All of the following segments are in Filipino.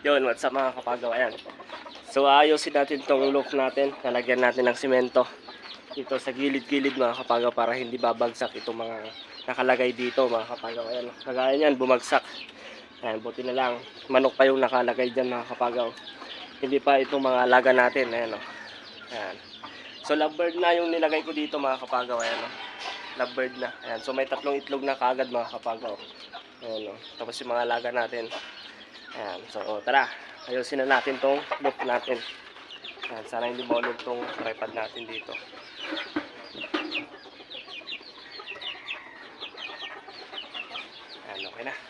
Yun, what's up mga kapagawa? Ayan. So ayusin natin tong loop natin. Lalagyan natin ng simento. Dito sa gilid-gilid mga kapagawa para hindi babagsak itong mga nakalagay dito mga kapagawa. Ayan. Kagaya niyan, bumagsak. Ayan, buti na lang. Manok pa yung nakalagay dyan mga kapagaw. Hindi pa itong mga alaga natin. Ayan o. Ayan. So lovebird na yung nilagay ko dito mga kapagaw. Ayan o. Lovebird na. Ayan. So may tatlong itlog na kagad mga kapagaw. Ayan o. Tapos yung mga alaga natin. Ayan. So tara. Ayusin na natin tong loop natin. Ayan. Sana hindi maulog tong tripod natin dito. Ayan. Okay na.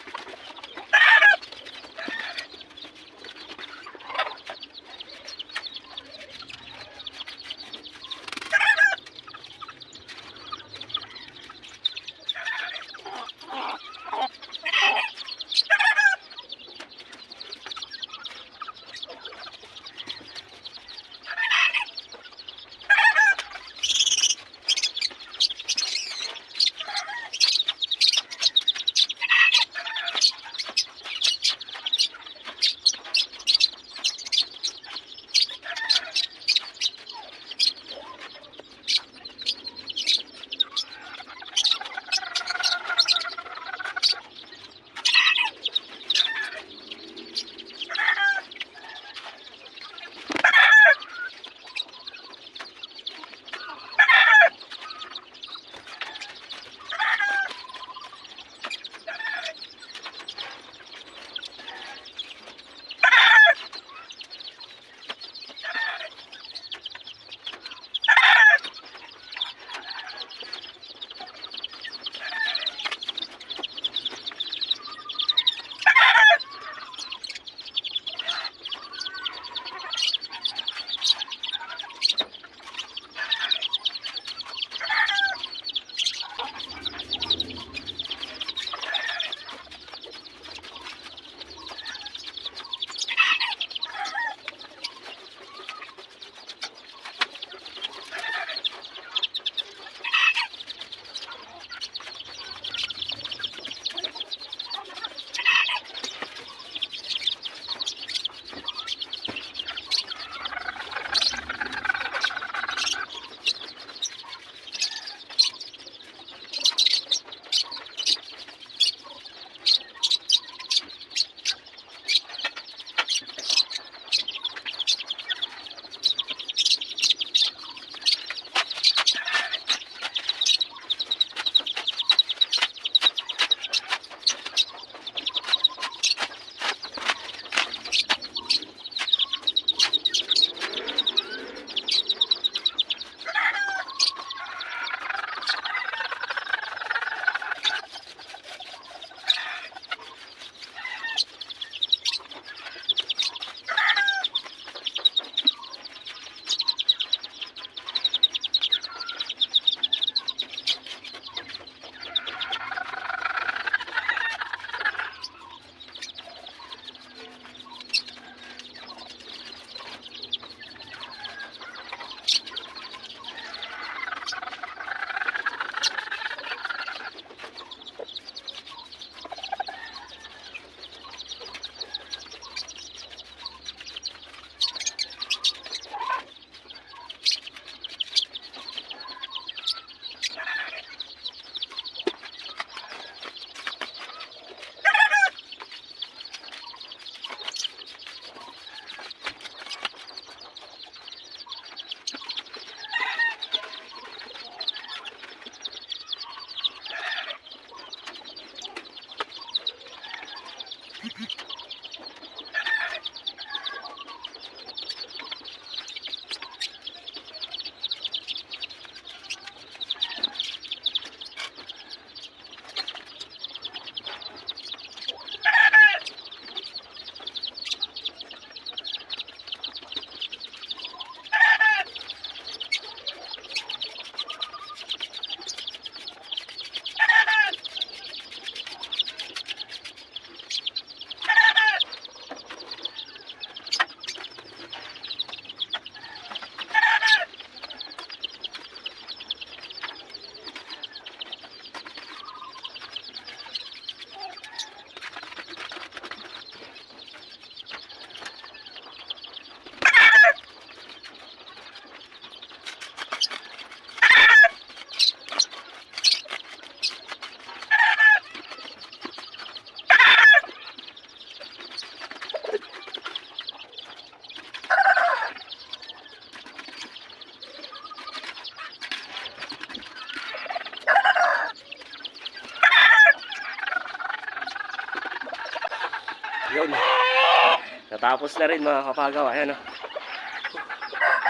Natapos na rin mga kapagaw. Ayan o.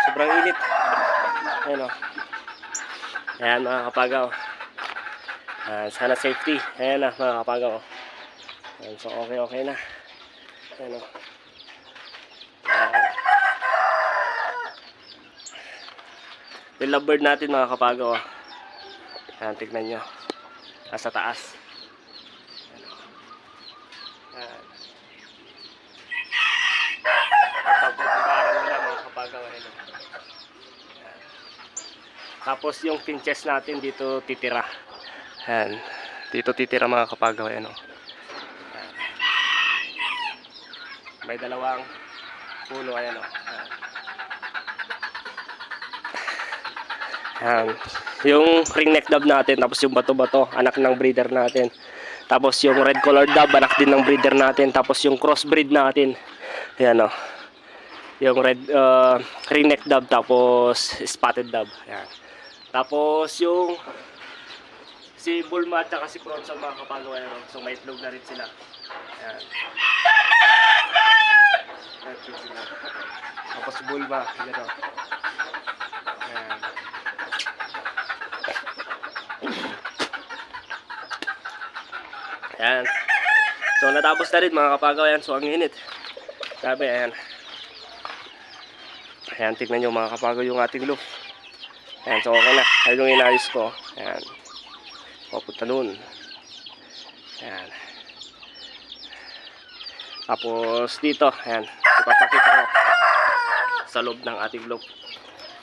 Sobrang init. Ayan o. Ayan mga kapagaw. Ah, sana safety. Ayan na mga kapagaw. Ayan, so okay, okay na. Ayan o. Ayan. Yung lovebird natin mga kapagaw. ah. Ayan, tignan nyo. Nasa taas. Ayan. o. Ayan. Pagpapagaran nila mga kapagaw. Ayan. o. Ayan. Tapos yung pinches natin dito titira. Ayan. Dito titira mga kapagaw. Ayan o. Ayan. May dalawang puno. Ayan o. Ayan. Ayan. Yung ring neck dove natin, tapos yung bato-bato, anak ng breeder natin. Tapos yung red collar dove, anak din ng breeder natin. Tapos yung crossbreed natin. Ayan o. Yung red uh, ring neck dove, tapos spotted dove. Ayan. Tapos yung si Bulma at si Bronson mga kapagawa. So may itlog na rin sila. Ayan. Ayan sila. Tapos Bulma, gano'n. Ayan. Ayan. So natapos na rin mga kapagaw yan. So ang init. Sabi ayan. Ayan tignan nyo mga kapagaw yung ating loop. Ayan so okay na. Ayan yung inayos ko. Ayan. Papunta dun. Ayan. Tapos dito. Ayan. Ipapakita ko sa loob ng ating loop.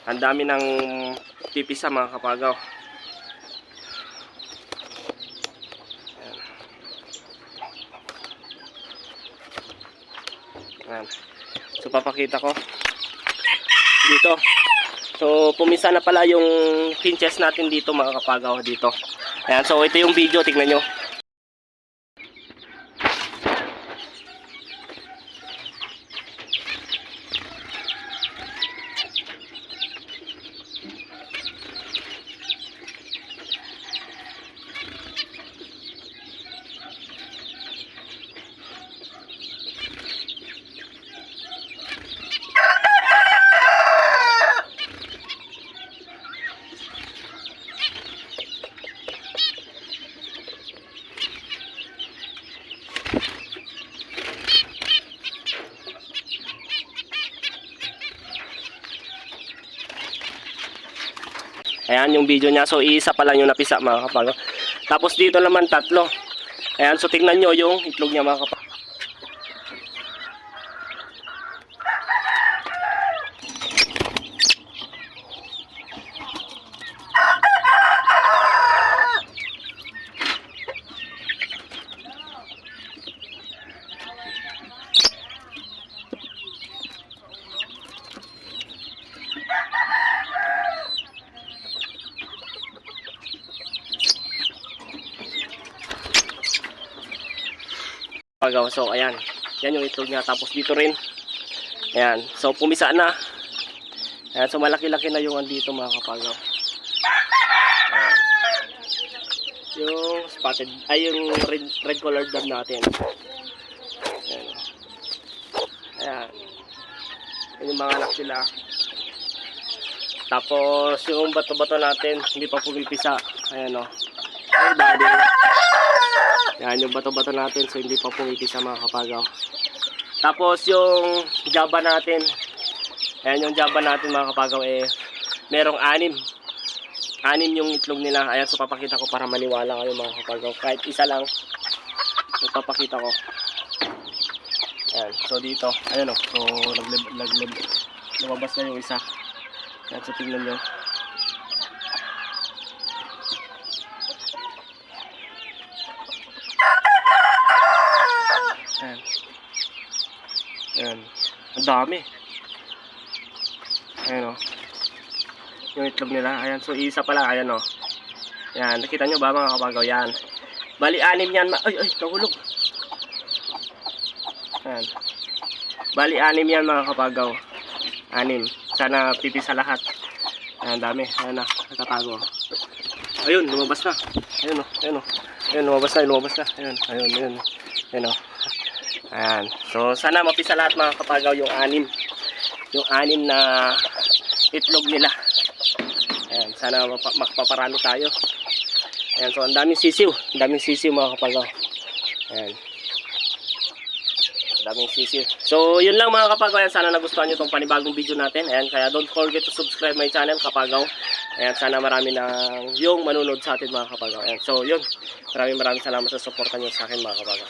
Ang dami ng pipisa mga kapagaw. Ayan. So papakita ko dito. So pumisa na pala yung pinches natin dito mga kapagaw dito. Ayan, so ito yung video, tignan nyo. Ayan yung video niya. So isa pa lang yung napisa mga kapagaw. Tapos dito naman tatlo. Ayan, so tingnan nyo yung itlog niya mga kapagaw. Pagaw. So, ayan. Yan yung itlog niya. Tapos dito rin. Ayan. So, pumisa na. Ayan. So, malaki-laki na yung andito mga kapagaw. Ayan. Yung spotted, ay yung red, red colored dove natin. Ayan. Ayan. Yan yung mga anak sila. Tapos, yung bato-bato natin, hindi pa pumipisa. Ayan o. Ay, body. Yan yung bato-bato natin so hindi pa pumipisa mga kapagaw. Tapos yung jaba natin. Ayan yung jaba natin mga kapagaw eh merong anim. Anim yung itlog nila. Ayan so papakita ko para maniwala kayo mga kapagaw. Kahit isa lang. Papakita ko. Ayan so dito. Ayan o. So naglib, lumabas na yung isa. Ayan so tingnan nyo. Ayan. Ayan. Ang dami. Ayan o. Yung itlog nila. Ayan. So, isa pala. Ayan o. Ayan. Nakita nyo ba mga kabagaw? Yan. Bali, anim yan. Ay, ay, nahulog. Ayan. Bali, anim yan mga kabagaw. Anim. Sana pipisa lahat. Ayan, dami. Ayan na. Nakatago. Ayun, lumabas na. Ayun o. Ayun o. Ayun, lumabas na. Lumabas na. Ayun. Ayun, ayun. Ayun o. Ayan. So, sana mapisa lahat mga kapagaw yung anim. Yung anim na itlog nila. Ayan. Sana mapa- makapaparami tayo. Ayan. So, ang daming sisiw. Ang daming sisiw mga kapagaw. Ayan. aming sisiw. So, yun lang mga kapagaw. Ayan, sana nagustuhan nyo itong panibagong video natin. Ayan, kaya don't forget to subscribe my channel, kapagaw. Ayan, sana marami na yung manunod sa atin mga kapagaw. Ayan, so, yun. Maraming maraming salamat sa suporta nyo sa akin mga kapagaw.